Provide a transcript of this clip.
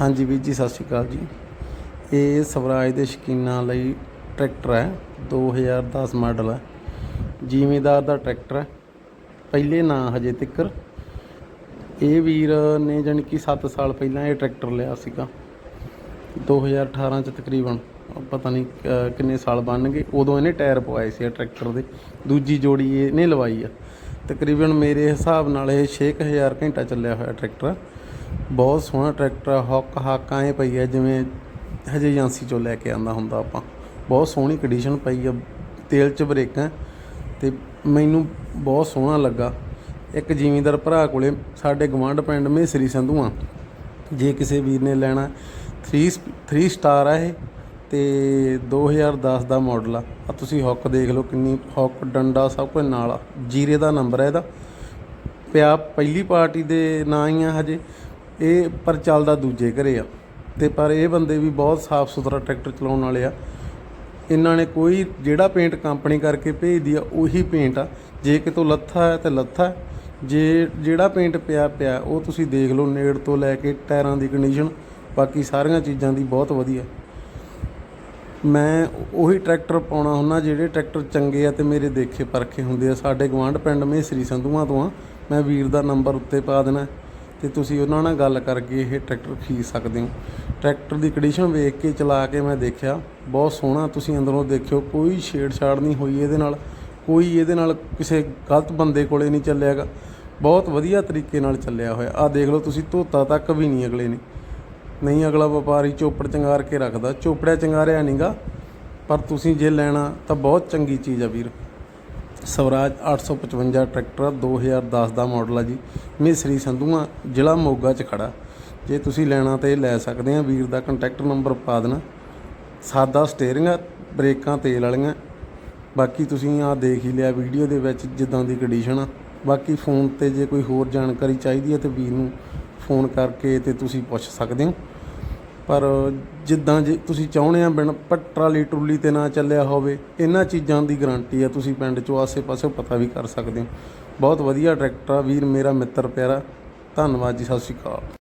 ਹਾਂਜੀ ਵੀਰ ਜੀ, ਸਤਿ ਸ਼੍ਰੀ ਅਕਾਲ ਜੀ। ਇਹ ਸਵਰਾਜ ਦੇ ਸ਼ਕੀਨਾਂ ਲਈ ਟਰੈਕਟਰ ਹੈ 2010 ਮਾਡਲ ਹੈ। ਜ਼ਿਮੀਦਾਰ ਦਾ ਟਰੈਕਟਰ ਹੈ, ਪਹਿਲੇ ਨਾਂ ਹਜੇ ਤੱਕਰ। ਇਹ ਵੀਰ ਨੇ ਜਾਣੀ ਕਿ 7 ਸਾਲ ਪਹਿਲਾਂ ਇਹ ਟਰੈਕਟਰ ਲਿਆ ਸੀਗਾ। 2018 ਚ ਤਕਰੀਬਨ ਪਤਾ ਨਹੀਂ ਕਿੰਨੇ ਸਾਲ ਬਣ ਗਏ ਉਦੋਂ ਇਹਨੇ ਟਾਇਰ ਪਵਾਏ ਸੀ ਇਹ ਟਰੈਕਟਰ ਦੇ। ਦੂਜੀ ਜੋੜੀ ਇਹਨੇ ਲਵਾਈ ਆ। ਤਕਰੀਬਨ ਮੇਰੇ ਹਿਸਾਬ ਨਾਲ ਇਹ 6000 ਘੰਟਾ ਚੱਲਿਆ ਹੋਇਆ ਟਰੈਕਟਰ ਬਹੁਤ ਸੋਹਣਾ ਟਰੈਕਟਰ ਆ, ਹੁੱਕ ਹੱਕ ਐਂ ਪਈ ਹੈ ਜਿਵੇਂ ਹਜੇ ਏਜੰਸੀ ਚੋਂ ਲੈ ਕੇ ਆਂਦਾ ਹੁੰਦਾ ਆਪਾਂ। ਬਹੁਤ ਸੋਹਣੀ ਕੰਡੀਸ਼ਨ ਪਈ ਆ ਤੇਲ ਚ ਬ੍ਰੇਕਾਂ ਤੇ ਮੈਨੂੰ ਬਹੁਤ ਸੋਹਣਾ ਲੱਗਾ। ਇੱਕ ਜ਼ਿਮੀਂਦਾਰ ਭਰਾ ਕੋਲੇ ਸਾਡੇ ਗਵਾਂਢ ਪਿੰਡ ਮੇਸਰੀ ਸੰਧੂਆਂ ਜੇ ਕਿਸੇ ਵੀਰ ਨੇ ਲੈਣਾ 3 3 ਸਟਾਰ ਆ ਇਹ ਤੇ 2010 ਦਾ ਮਾਡਲ ਆ। ਆ ਤੁਸੀਂ ਹੁੱਕ ਦੇਖ ਲਓ ਕਿੰਨੀ ਹੁੱਕ ਡੰਡਾ ਸਭ ਕੁਝ ਨਾਲ ਆ ਜੀਰੇ ਦਾ ਨੰਬਰ ਹੈ ਇਹਦਾ। ਪਿਆ ਪਹਿਲੀ ਪਾਰਟੀ ਦੇ ਨਾਂ ਹੀ ਆ ਹਜੇ। ਇਹ ਪਰ ਚੱਲਦਾ ਦੂਜੇ ਘਰੇ ਆ। ਤੇ ਪਰ ਇਹ ਬੰਦੇ ਵੀ ਬਹੁਤ ਸਾਫ਼ ਸੁਥਰਾ ਟਰੈਕਟਰ ਚਲਾਉਣ ਵਾਲੇ ਆ। ਇਹਨਾਂ ਨੇ ਕੋਈ ਜਿਹੜਾ ਪੇਂਟ ਕੰਪਨੀ ਕਰਕੇ ਭੇਜਦੀ ਆ, ਉਹੀ ਪੇਂਟ ਆ। ਜੇ ਕਿਤੋਂ ਲੱਥਾ ਹੈ ਤੇ ਲੱਥਾ ਜੇ ਜਿਹੜਾ ਪੇਂਟ ਪਿਆ ਪਿਆ, ਉਹ ਤੁਸੀਂ ਦੇਖ ਲਓ ਨੇੜ ਤੋਂ ਲੈ ਕੇ ਟਾਇਰਾਂ ਦੀ ਕੰਡੀਸ਼ਨ ਬਾਕੀ ਸਾਰੀਆਂ ਚੀਜ਼ਾਂ ਦੀ ਬਹੁਤ ਵਧੀਆ। ਮੈਂ ਉਹੀ ਟਰੈਕਟਰ ਪਾਉਣਾ ਹੁੰਦਾ ਜਿਹੜੇ ਟਰੈਕਟਰ ਚੰਗੇ ਆ ਤੇ ਮੇਰੇ ਦੇਖੇ ਪਰਖੇ ਹੁੰਦੇ ਆ। ਸਾਡੇ ਗਵਾਂਢ ਪਿੰਡ ਮੇਸਰੀ ਸੰਧੂਆਂ ਤੋਂ ਆ। ਮੈਂ ਵੀਰ ਦਾ ਨੰਬਰ ਉੱਤੇ ਪਾ ਦੇਣਾ। ਤੇ ਤੁਸੀਂ ਉਹਨਾਂ ਨਾਲ ਗੱਲ ਕਰਕੇ ਇਹ ਟਰੈਕਟਰ ਖਰੀਦ ਸਕਦੇ ਹੋ। ਟਰੈਕਟਰ ਦੀ ਕੰਡੀਸ਼ਨ ਵੇਖ ਕੇ ਚਲਾ ਕੇ ਮੈਂ ਦੇਖਿਆ, ਬਹੁਤ ਸੋਹਣਾ ਤੁਸੀਂ ਅੰਦਰੋਂ ਦੇਖਿਓ, ਕੋਈ ਛੇੜਛਾੜ ਨਹੀਂ ਹੋਈ ਇਹਦੇ ਨਾਲ, ਕੋਈ ਇਹਦੇ ਨਾਲ ਕਿਸੇ ਗਲਤ ਬੰਦੇ ਕੋਲੇ ਨਹੀਂ ਚੱਲਿਆਗਾ ਬਹੁਤ ਵਧੀਆ ਤਰੀਕੇ ਨਾਲ ਚੱਲਿਆ ਹੋਇਆ। ਆ ਦੇਖ ਲਓ ਤੁਸੀਂ, ਧੋਤਾ ਤੱਕ ਵੀ ਨਹੀਂ ਅਗਲੇ ਨੇ। ਨਹੀਂ ਅਗਲਾ ਵਪਾਰੀ ਚੋਪੜ ਚੰਗਾਰ ਕੇ ਰੱਖਦਾ। ਚੋਪੜਿਆ ਚੰਗਾਰਿਆ ਨਹੀਂਗਾ ਪਰ ਤੁਸੀਂ ਜੇ ਲੈਣਾ ਤਾਂ ਬਹੁਤ ਚੰਗੀ ਚੀਜ਼ ਆ ਵੀਰ। ਸਵਰਾਜ 855 ਟਰੈਕਟਰ 2010 ਦਾ ਮਾਡਲ ਆ ਜੀ। ਮਿਸਰੀ ਸੰਧੂਆਂ ਜ਼ਿਲ੍ਹਾ ਮੋਗਾ 'ਚ ਖੜਾ ਜੇ ਤੁਸੀਂ ਲੈਣਾ ਤੇ ਲੈ ਸਕਦੇ ਆ, ਵੀਰ ਦਾ ਕੰਟੈਕਟ ਨੰਬਰ ਪਾ ਦੇਣਾ। ਸਾਦਾ ਸਟੀਅਰਿੰਗ ਆ, ਬ੍ਰੇਕਾਂ ਤੇਲ ਵਾਲੀਆਂ। ਬਾਕੀ ਤੁਸੀਂ ਆ ਦੇਖ ਹੀ ਲਿਆ ਵੀਡੀਓ ਦੇ ਵਿੱਚ ਜਿੱਦਾਂ ਦੀ ਕੰਡੀਸ਼ਨ ਆ। ਬਾਕੀ ਫੋਨ ਤੇ ਜੇ ਕੋਈ ਹੋਰ ਜਾਣਕਾਰੀ ਚਾਹੀਦੀ ਹੈ ਤੇ ਵੀਰ ਨੂੰ ਫੋਨ ਕਰਕੇ ਤੇ ਤੁਸੀਂ ਪੁੱਛ ਸਕਦੇ ਹੋ। ਪਰ ਜਿੱਦਾਂ ਜੇ ਤੁਸੀਂ ਚਾਹੁੰਦੇ ਆ ਬਿਨ ਟਰਾਲੀ ਟਰੂਲੀ ਤੇ ਨਾ ਚੱਲਿਆ ਹੋਵੇ, ਇਹਨਾਂ ਚੀਜ਼ਾਂ ਦੀ ਗਾਰੰਟੀ ਆ ਤੁਸੀਂ ਪਿੰਡ ਚੋਂ ਆਸੇ-ਪਾਸੇ ਪਤਾ ਵੀ ਕਰ ਸਕਦੇ ਹੋ। ਬਹੁਤ ਵਧੀਆ ਟਰੈਕਟਰ ਆ। ਵੀਰ, ਮੇਰਾ ਮਿੱਤਰ ਪਿਆਰਾ, ਧੰਨਵਾਦ ਜੀ, ਸਤਿ ਸ਼੍ਰੀ ਅਕਾਲ।